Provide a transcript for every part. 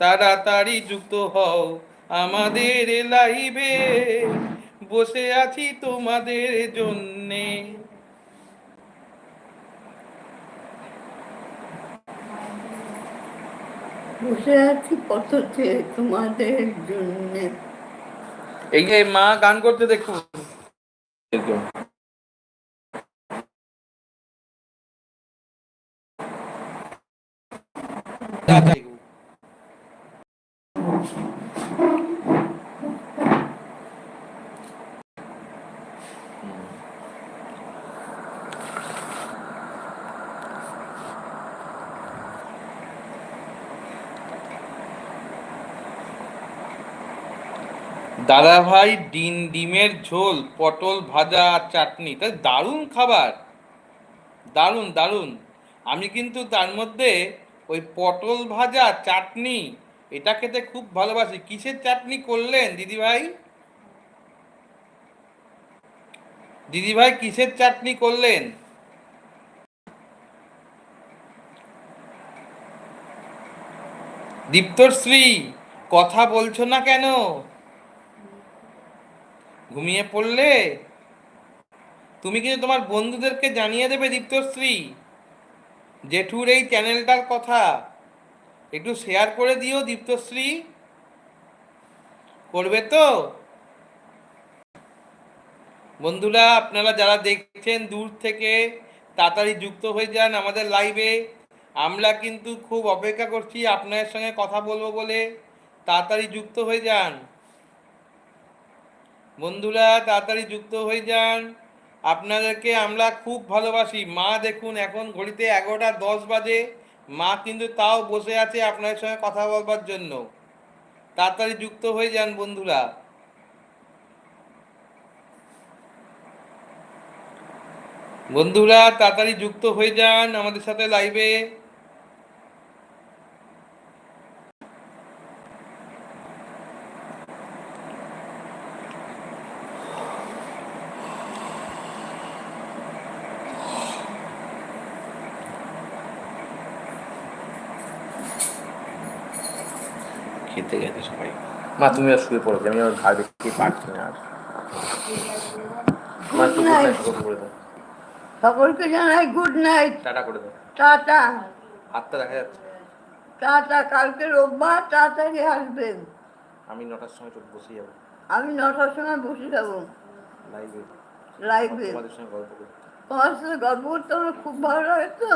তাড়াতাড়ি যুক্ত হও আমাদের লাইভে। বসে আছি তোমাদের জন্যে। বসে আছি পথতে তোমাদের জন্য। এই যে মা গান করতে দেখুন দাদা ভাই ডিম ডিমের ঝোল, পটল ভাজা চাটনি। তাই দারুণ খাবার। দারুণ দারুণ। আমি কিন্তু তার মধ্যে ওই পটল ভাজা চাটনি, এটা খেতে খুব ভালোবাসি। কিসের চাটনি করলেন দিদি ভাই দিদি ভাই কিসের চাটনি করলেন? দীপ্তশ্রী, কথা বলছো না কেন? ঘুমিয়ে পড়লে? তুমি কিন্তু তোমার বন্ধুদেরকে জানিয়ে দেবে দীপ্তশ্রী। জেঠুর এই চ্যানেলটার কথা। একটু শেয়ার করে দিও দীপ্তশ্রী। করবে তো? বন্ধুরা, আপনারা যারা দেখছেন দূর থেকে, তাড়াতাড়ি যুক্ত হয়ে যান আমাদের লাইভে আমরা কিন্তু খুব অপেক্ষা করছি আপনাদের সঙ্গে কথা বলব বলে। তাড়াতাড়ি যুক্ত হয়ে যান। বন্ধুরা, তাড়াতাড়ি যুক্ত হয়ে যান। আপনাদেরকে আমরা খুব ভালোবাসি। মা দেখুন, এখন ঘড়িতে এগারোটা দশ বাজে। মা কিন্তু তাও বসে আছে আপনাদের সঙ্গে কথা বলবার জন্য। তাড়াতাড়ি যুক্ত হয়ে যান, বন্ধুরা। বন্ধুরা, তাড়াতাড়ি যুক্ত হয়ে যান আমাদের সাথে লাইভে খেতে গেছে সবাই। মা তুমি আর শুয়ে পড়ো আমি আমার ঘাড় দেখতে পারছি না আর। মা good করে দাও। সকলকে জানাই গুড নাইট টাটা করে দাও। টাটা। হাতটা দেখা যাচ্ছে। টাটা কালকে রোববার তাড়াতাড়ি আসবেন আমি নটার সময় চোখ বসে যাব। আমি নটার সময় বসে যাব। লাইভে লাইভে তোমাদের সঙ্গে গল্প করতে তোমার সাথে গল্প করতে আমার খুব ভালো লাগে তো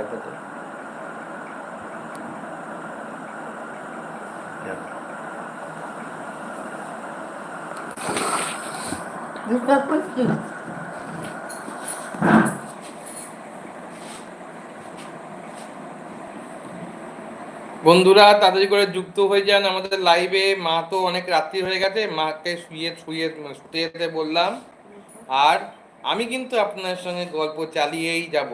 একদম তো। বন্ধুরা তাড়াতাড়ি করে যুক্ত হয়ে যান আমাদের লাইভে মা তো অনেক রাত্রি হয়ে গেছে মাকে শুয়ে শুয়ে শুতে যেতে বললাম। আর আমি কিন্তু আপনার সঙ্গে গল্প চালিয়েই যাব।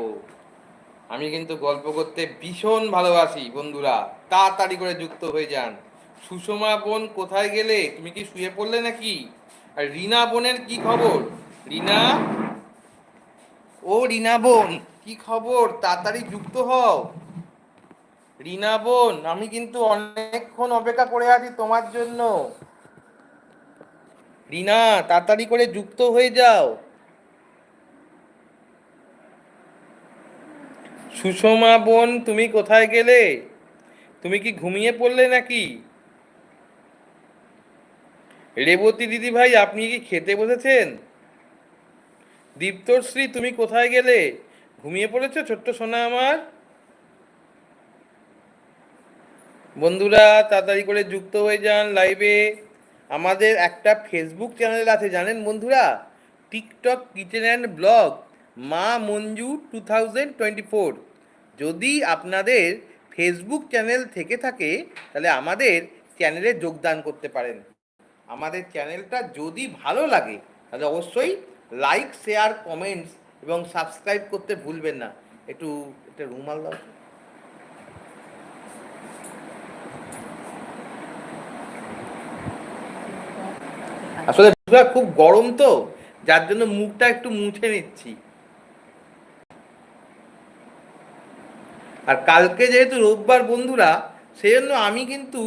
আমি কিন্তু গল্প করতে ভীষণ ভালোবাসি, বন্ধুরা। তাড়াতাড়ি করে যুক্ত হয়ে যান। সুষমা বোন কোথায় গেলে? তুমি কি শুয়ে পড়লে নাকি? আর রিনা বোনের কি খবর? রিনা? ও রিনা বোন, কি খবর? তাড়াতাড়ি যুক্ত হও। রিনা বোন, আমি কিন্তু অনেকক্ষণ অপেক্ষা করে আছি তোমার জন্য। রিনা, তাড়াতাড়ি করে যুক্ত হয়ে যাও। সুষমা বোন, তুমি কোথায় গেলে? তুমি কি ঘুমিয়ে পড়লে নাকি? রেবতী দিদি ভাই আপনি কি খেতে বসেছেন? দীপ্তশ্রী তুমি কোথায় গেলে? ঘুমিয়ে পড়েছো, ছোট্ট সোনা আমার? বন্ধুরা, তাড়াতাড়ি করে যুক্ত হয়ে যান লাইভে। আমাদের একটা ফেসবুক চ্যানেল আছে, জানেন বন্ধুরা? টিকটক কিচেন অ্যান্ড ব্লগ, মা Manju two thousand twenty four. যদি আপনাদের ফেসবুক চ্যানেল থেকে থাকে, তাহলে আমাদের চ্যানেলে যোগদান করতে পারেন। আমাদের চ্যানেলটা যদি ভালো লাগে, তাহলে অবশ্যই লাইক শেয়ার কমেন্টস এবং সাবস্ক্রাইব করতে ভুলবেন না। একটু, একটা রুমাল দাও। আসলে, খুব গরম তো, যার জন্য মুখটা একটু মুছে নিচ্ছি। আর কালকে যেহেতু রোববার বন্ধুরা সেই জন্য আমি কিন্তু